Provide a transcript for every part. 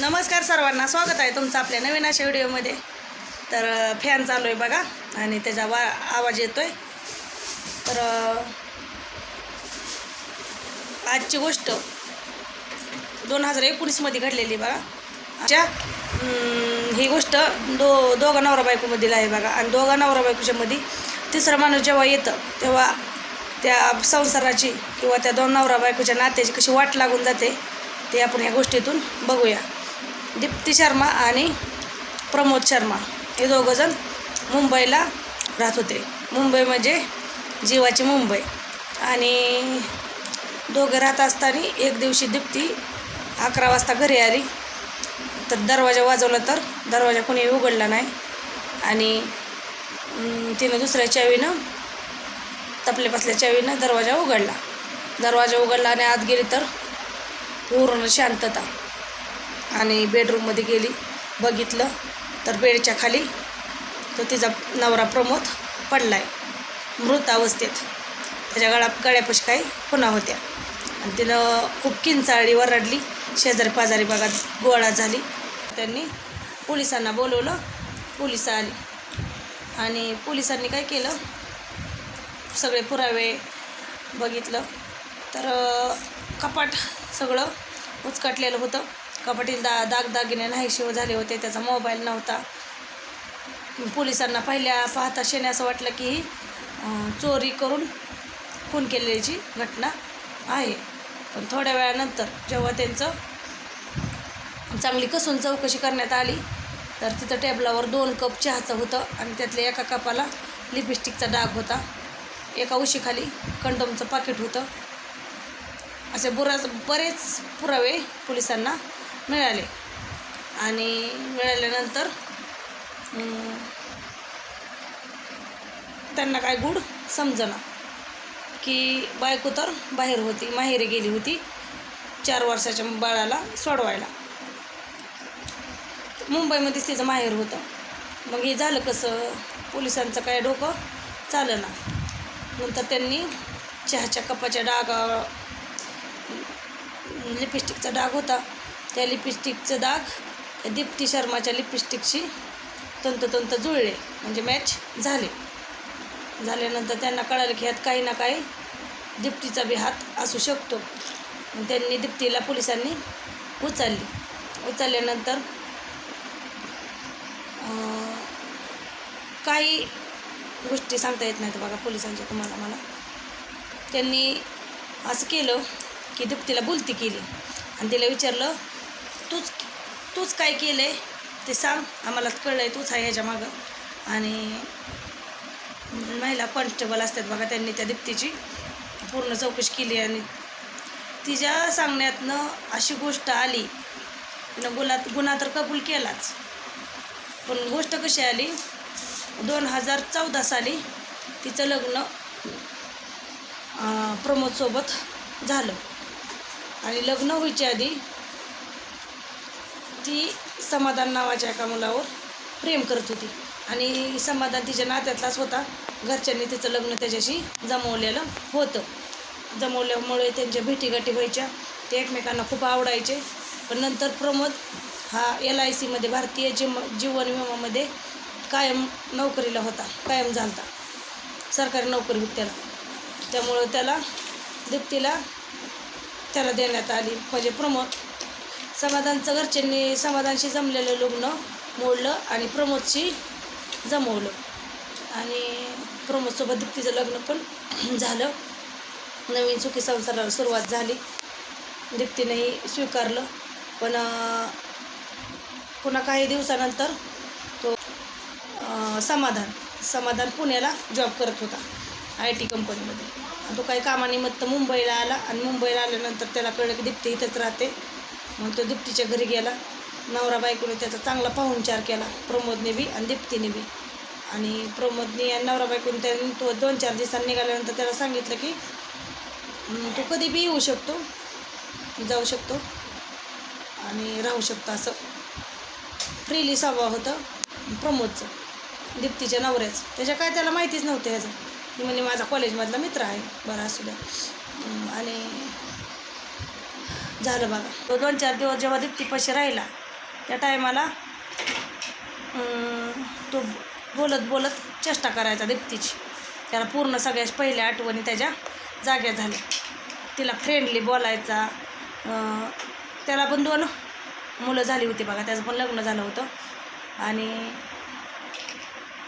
नमस्कार सर्वांना. स्वागत आहे तुमचं आपल्या नवीन अशा व्हिडिओमध्ये. तर फॅन चालू आहे बघा आणि त्याचा वा आवाज येतो आहे तर आजची गोष्ट दोन हजार एकोणीसमध्ये घडलेली बघा. आजच्या ही गोष्ट दो दोघा नवरा बायकोमधील आहे बघा. आणि दोघा नवरा बायकोच्यामध्ये तिसरा माणूस जेव्हा येतं तेव्हा त्या संसाराची किंवा त्या दोन नवरा बायकोच्या नात्याची कशी वाट लागून जाते ते आपण ह्या गोष्टीतून बघूया. दीप्ती शर्मा आणि प्रमोद शर्मा. हे दोघंजण मुंबईला राहत होते. मुंबई म्हणजे जीवाची मुंबई. आणि दोघं राहत असताना एक दिवशी दीप्ती अकरा वाजता घरी आली. तर दरवाजा वाजवला तर दरवाजा कोणी उघडला नाही. आणि तिनं दुसऱ्या चावीनं तपल्या बसल्या चावीनं दरवाजा उघडला. दरवाजा उघडला आणि आत गेली तर पूर्ण शांतता. आणि बेडरूममध्ये गेली बघितलं तर बेडच्या खाली तो तिचा नवरा प्रमोद पडला आहे मृत अवस्थेत. त्याच्या गळा गळ्यापाशी काही खुणा होत्या. आणि तिनं खूप किंचाळी वरडली शेजारी पाजारी भागात गोळा झाली. त्यांनी पोलिसांना बोलवलं पोलीस आली. आणि पोलिसांनी काय केलं? सगळे पुरावे बघितलं. तर कपाट सगळं उचकाटलेलं होतं. कपाटील दा दागदागिने नाहीशी झाले होते त्याचा मोबाईल नव्हता. पोलिसांना पहिल्या पाहता शेने असं वाटलं की ही चोरी करून खून केलेल्याची घटना आहे. पण थोड्या वेळानंतर जेव्हा त्यांचं चांगली कसून चौकशी करण्यात आली तर तिथं टेबलावर दोन कप चहाचं होतं आणि त्यातल्या एका कपाला लिपस्टिकचा डाग होता. एका उशीखाली कंडोमचं पाकिट होतं. असे बुराच बरेच पुरावे पोलिसांना मिळाले. आणि मिळाल्यानंतर त्यांना काय गुड समजना की बायको तर बाहेर होती माहेरी गेली होती चार वर्षाच्या बाळाला सोडवायला. मुंबईमध्येच तिचं माहेर होतं. मग हे झालं कसं? पोलिसांचं काय डोकं चालं ना नंतर त्यांनी चहाच्या कपाच्या डागा लिपस्टिकचा डाग होता. त्या लिपस्टिकचं दाग त्या दीप्ती शर्माच्या लिपस्टिकशी तंततंत जुळले म्हणजे मॅच झाले. झाल्यानंतर त्यांना कळालं की ह्यात काही ना काही दिप्तीचा बी हात असू शकतो. त्यांनी दिप्तीला पोलिसांनी उचलली. उचलल्यानंतर काही गोष्टी सांगता येत नाहीत बघा पोलिसांच्या तुम्हाला मला. त्यांनी असं केलं की दिप्तीला बोलती केली. आणि तिला विचारलं तूच काय केलं आहे ते सांग. आम्हाला कळलं आहे तूच आहे ह्याच्या मागं. आणि महिला कॉन्स्टेबल असतात बघा त्यांनी त्या दीप्तीची. पूर्ण चौकशी केली आणि तिच्या सांगण्यातनं अशी गोष्ट आली. तिनं गुलात गुन्हा तर कबूल केलाच. पण गोष्ट कशी आली? दोन हजार चौदा साली तिचं लग्न प्रमोदसोबत झालं. आणि लग्न व्हायच्या आधी ती समाधान नावाच्या एका मुलावर प्रेम करत होती. आणि समाधान तिच्या नात्यातलाच होता. घरच्यांनी तिचं लग्न त्याच्याशी जमवलेलं होतं. जमवल्यामुळे त्यांच्या भेटीगाठी व्हायच्या. ते एकमेकांना खूप आवडायचे. पण नंतर प्रमोद हा एल आय सीमध्ये भारतीय जिम जीवन विमामध्ये कायम नोकरीला होता. कायम झालता. सरकारी नोकरी होती त्याला. त्यामुळं त्याला दीप्तीला त्याला देण्यात आली. म्हणजे प्रमोद समाधानचं घरच्यांनी समाधानशी जमलेलं लग्न मोडलं आणि प्रमोदशी जमवलं. आणि प्रमोदसोबत दीप्तीचं लग्न पण झालं. नवीन सुखी संसाराला सुरुवात झाली. दीप्तीनेही स्वीकारलं. पण पुन्हा काही दिवसानंतर तो समाधान समाधान पुण्याला जॉब करत होता आय टी कंपनीमध्ये तो काही कामानिमित्त मुंबईला आला आणि मुंबईला आल्यानंतर त्याला कळलं की दीप्ती इथंच राहते. मग तो दिप्तीच्या घरी गेला. नवरा बायकोने त्याचा चांगला पाहुणचार केला. प्रमोदने बी आणि दिप्तीने बी. आणि प्रमोदने आणि नवरा बायकोने त्यांनी तो दोन चार दिवसांनी निघाल्यानंतर त्याला सांगितलं की तू कधी बी येऊ शकतो. जाऊ शकतो. आणि राहू शकतो असं. फ्रीली स्वभाव होतं प्रमोदचं. दीप्तीच्या नवऱ्याचं. त्याच्या काय त्याला माहितीच नव्हतं ह्याचं. म्हणजे माझा कॉलेजमधला मित्र आहे. बरं असू द्या. आणि झालं बघा. तो दोन चार दिवस जेव्हा दीप्तीपाशी राहिला त्या टायमाला तो बोलत बोलत चेष्टा करायचा दीप्तीची. त्याला पूर्ण सगळ्याच पहिल्या आठवणी त्याच्या जाग्या झाल्या. तिला फ्रेंडली बोलायचा त्याला पण दोन मुलं झाली होती बघा त्याचं पण लग्न झालं होतं. आणि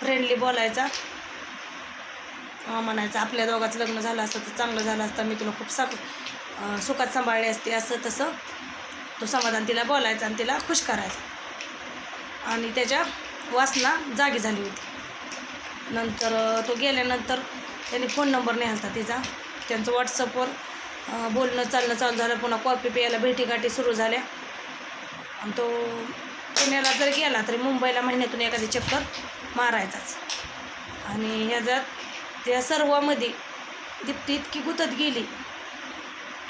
फ्रेंडली बोलायचा म्हणायचं आपल्या दोघाचं लग्न झालं असतं तर चांगलं झालं असतं मी तुला खूप साक सुखात सांभाळले असते असं तसं तो समाधान तिला बोलायचा आणि तिला खुश करायचा. आणि त्याच्या वासना जागी झाली होती. नंतर तो गेल्यानंतर त्यांनी फोन नंबर नाही तिचा. त्यांचं व्हॉट्सअपवर बोलणं चालणं चालू झालं. पुन्हा कॉफी प्यायला भेटीगाठी सुरू झाल्या. आणि तो पुण्याला जर गेला तरी मुंबईला महिन्यातून एखादी चक्कर मारायचाच. आणि ह्याच्यात त्या सर्वामध्ये दीप्ती इतकी गुतत गेली.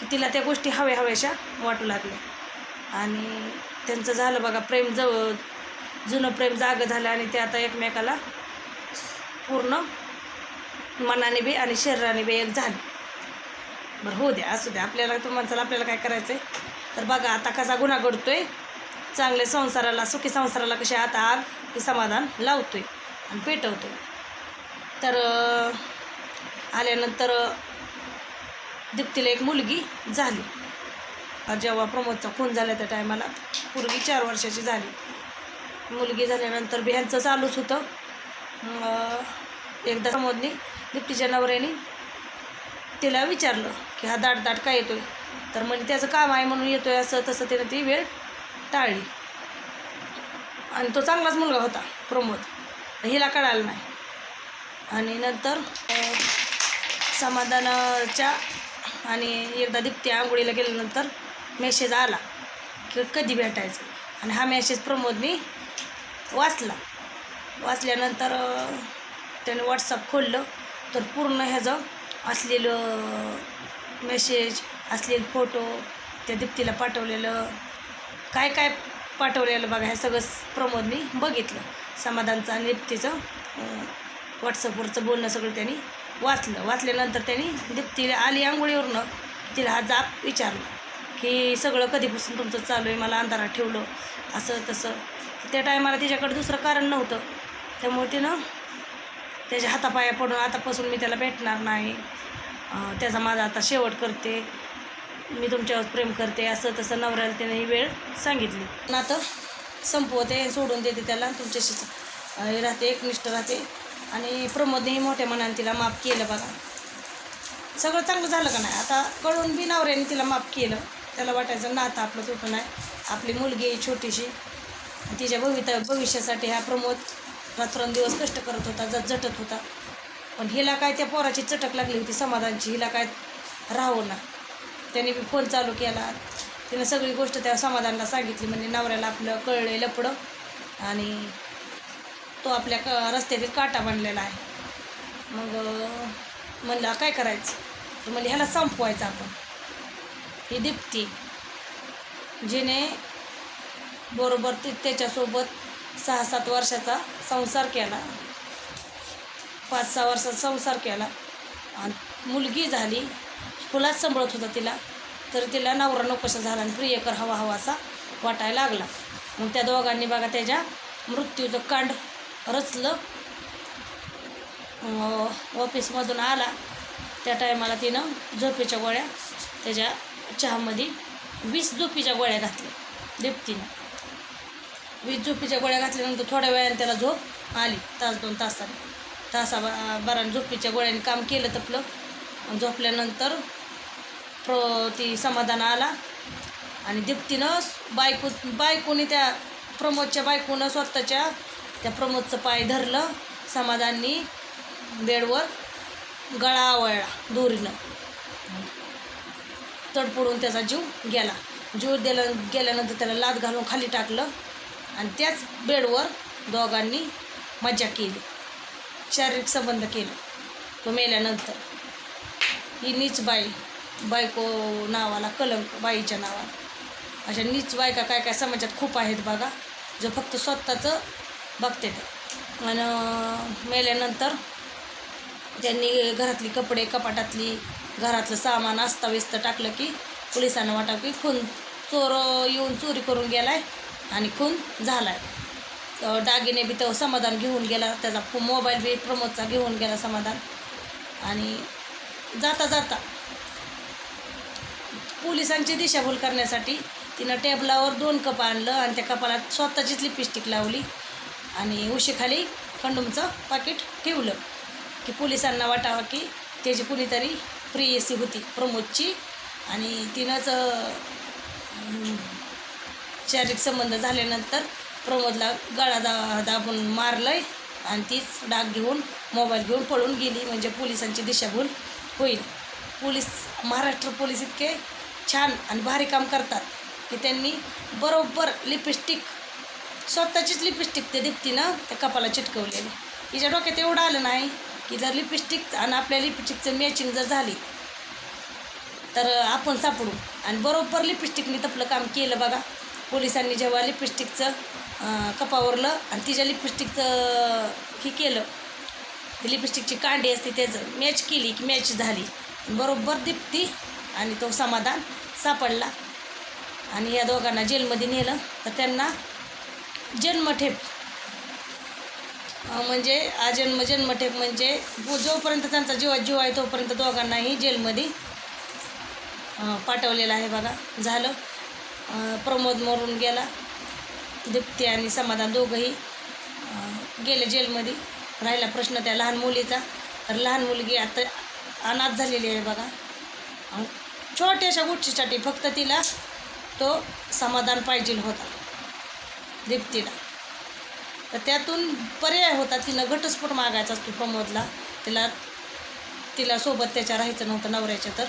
की तिला त्या गोष्टी हव्या हव्याशा वाटू लागल्या. आणि त्यांचं झालं बघा प्रेम जवळ जुनं प्रेम जागं झालं आणि ते आता एकमेकाला पूर्ण मनाने बी आणि शरीराने बी एक झाले. बरं होऊ द्या असू द्या. आपल्याला तो माणसाला आपल्याला काय करायचं आहे तर बघा आता कसा गुन्हा घडतो आहे चांगल्या संसाराला सुखी संसाराला कसे आता आग हे समाधान लावतो आहे आणि पेटवतो तर आल्यानंतर दीप्तीला एक मुलगी झाली. जेव्हा प्रमोदचा खून झाला त्या टायमाला पूर्वी चार वर्षाची झाली. मुलगी झाल्यानंतर बी ह्यांचं चालूच होतं. एकदा प्रमोदनी दीप्तीच्या नवऱ्याने तिला विचारलं की हा दाट दाट काय येतोय? तर म्हणजे त्याचं काम आहे म्हणून येतोय असं तसं तिनं ती वेळ टाळली. आणि तो चांगलाच मुलगा होता प्रमोद. हिला कळालं नाही. आणि नंतर समाधानाच्या आणि एकदा दिप्ती आंघोळीला गेल्यानंतर मेसेज आला की कधी भेटायचं? आणि हा मेसेज प्रमोदनी वाचला. वाचल्यानंतर त्याने व्हॉट्सअप खोललं. तर पूर्ण ह्याचं असलेलं मेसेज असलेले फोटो त्या दिप्तीला पाठवलेलं काय काय पाठवलेलं बघा हे सगळं प्रमोदनी बघितलं. समाधानचं आणि दिप्तीचं व्हॉट्सअपवरचं बोलणं सगळं त्यांनी वाचलं. वाचल्यानंतर त्यांनी म्हणजे दीप्तीला आली आंघोळीवरनं तिला हा जाप विचारला की सगळं कधीपासून तुमचं चालू आहे? मला अंधारात ठेवलं. असं तसं. त्या टायमाला तिच्याकडे दुसरं कारण नव्हतं. त्यामुळे तिनं त्याच्या हातापाया पडून आतापासून मी त्याला भेटणार नाही. त्याचा माझा आता शेवट करते. मी तुमच्यावर प्रेम करते. असं तसं नवऱ्याला त्याने ही वेळ सांगितली. नातं संपवते सोडून देते त्याला. तुमच्याशी राहते एकनिष्ठ राहते. आणि प्रमोदनेही मोठ्या मनाने तिला माफ केलं बघा. सगळं चांगलं झालं का नाही? आता कळून बी नवऱ्याने तिला माफ केलं. त्याला वाटायचं नातं आपलं तुटून नाही आपली मुलगी आहे छोटीशी. तिच्या भविता भविष्यासाठी हा प्रमोद रात्रंदिवस कष्ट करत होता जट झटत होता. पण हिला काय त्या पोराची चटक लागली होती समाधानची? हिला काय राहू ना त्याने बी फोन चालू केला. तिनं सगळी गोष्ट त्या समाधानला सांगितली. म्हणजे नवऱ्याला आपलं कळलं लपडं. आणि तो आपल्या क रस्त्यातील काटा बनलेला आहे. मग म्हणलं काय करायचं? तर म्हणजे ह्याला संपवायचं आपण. ही दीप्ती जिने बरोबर ती त्याच्यासोबत सहा सात वर्षाचा संसार केला. पाच सहा वर्षाचा संसार केला. आणि मुलगी झाली. फुलाच सांभाळत होता तिला. तर तिला नवरा नकोसा झाला आणि प्रियकर हवा हवासा वाटायला लागला. मग त्या दोघांनी बघा त्याच्या मृत्यूचं कांड रचलं. ऑफिसमधून आला. त्या टायमाला तिनं झोपेच्या गोळ्या त्याच्या चहामध्ये वीस झोपीच्या गोळ्या घातल्या दीप्तीनं वीस झोपीच्या गोळ्या घातल्यानंतर थोड्या वेळाने त्याला झोप आली. तास दोन तासाने. तासा बराने झोपीच्या गोळ्याने काम केलं तपलं. झोपल्यानंतर प्र ती समाधान आला. आणि दीप्तीनं बायको बायकोने त्या प्रमोदच्या बायकोनं स्वतःच्या त्या प्रमोदचं पाय धरलं समाधाननी बेडवर गळा आवळला दोरीनं. तडपडून त्याचा जीव गेला. जीव दिला गेल्यानंतर त्याला लाद घालून खाली टाकलं आणि त्याच बेडवर दोघांनी मजा केली. शारीरिक संबंध केला. तो मेल्यानंतर ही नीच बाई बायको नावाला कलंक बाईच्या नावाला. अशा नीच बायका काय काय समाजात खूप आहेत बघा. जो फक्त स्वतःचं बघते तर आणि मेल्यानंतर त्यांनी घरातली कपडे कपाटातली घरातलं सामान अस्ताव्यस्त टाकलं की पोलिसांना वाटा की खून चोर येऊन चोरी करून गेलाय आणि खून झाला आहे दागिने बी तो समाधान घेऊन गेला त्याचा मोबाईल बी प्रमोदचा घेऊन गेला समाधान. आणि जाता जाता पोलिसांची दिशाभूल करण्यासाठी तिनं टेबलावर दोन कप आणलं आणि त्या कपाला स्वतःचीच लिपस्टिक लावली. आणि उशीखाली कंडोमचं पाकिट ठेवलं की पोलिसांना वाटावं की त्याची कुणीतरी प्रियसी होती प्रमोदची. आणि तिनंच शारीरिक संबंध झाल्यानंतर प्रमोदला गळा दा दाबून मारलंय आणि तीच डाग घेऊन मोबाईल घेऊन पळून गेली. म्हणजे पोलिसांची दिशाभूल होईल. पोलीस महाराष्ट्र पोलीस इतके छान आणि भारी काम करतात की त्यांनी बरोबर लिपस्टिक स्वतःचीच लिपस्टिक ते दीप्तीनं त्या कपाला चिटकवलेली. तिच्या डोक्यात एवढं आलं नाही की जर लिपस्टिक आणि आपल्या लिपस्टिकचं मॅचिंग जर झाली तर आपण सापडू. आणि बरोबर लिपस्टिकने तपलं काम केलं बघा. पोलिसांनी जेव्हा लिपस्टिकचं कपावरलं आणि तिच्या लिपस्टिकचं हे केलं. ती लिपस्टिकची कांडी असते त्याचं मॅच केली की मॅच झाली. बरोबर दिप्ती आणि तो समाधान सापडला. आणि या दोघांना जेलमध्ये नेलं. तर त्यांना म्हणजे जन्मठेप. म्हणजे आजन्म जन्मठेप म्हणजे जोपर्यंत त्यांचा जीवा जीव आहे तोपर्यंत दोघांनाही जेलमध्ये पाठवलेला पाठवलेलं आहे बघा. झालं. प्रमोद मरून गेला. दीप्ती आणि समाधान दोघंही गेले जेलमध्ये. राहिला प्रश्न त्या लहान मुलीचा. तर लहान मुलगी आता अनाथ झालेली आहे बघा. छोट्याशा गोष्टीसाठी फक्त तिला तो समाधान पाहिजे होता. दीप्तीला तर त्यातून पर्याय होता तिनं घटस्फोट मागायचा असतो प्रमोदला. तिला तिला सोबत त्याच्या राहायचं नव्हतं नवऱ्याच्या तर.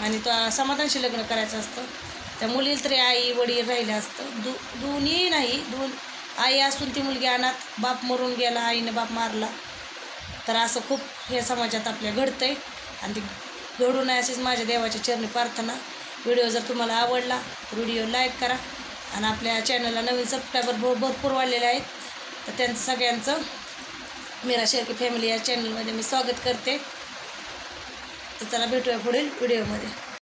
आणि तो समाधानशी लग्न करायचं असतं. त्या मुलीला तरी आई वडील राहिलं असतं. दु दोन्ही नाही दोन आई असून ती मुलगी अनाथ बाप मरून गेला आईनं बाप मारला. तर असं खूप हे समाजात आपल्या घडतं आहे आणि ती घडू नये अशीच माझ्या देवाच्या चरणी प्रार्थना. व्हिडिओ जर तुम्हाला आवडला व्हिडिओ लाईक करा. आणि आपल्या चॅनलला नवीन सबस्क्रायबर भर भरपूर वाढलेले आहेत. तर त्यांचं सगळ्यांचं मीरा शेरकी फॅमिली या चॅनलमध्ये मी स्वागत करते. तर चला भेटूया पुढील व्हिडिओमध्ये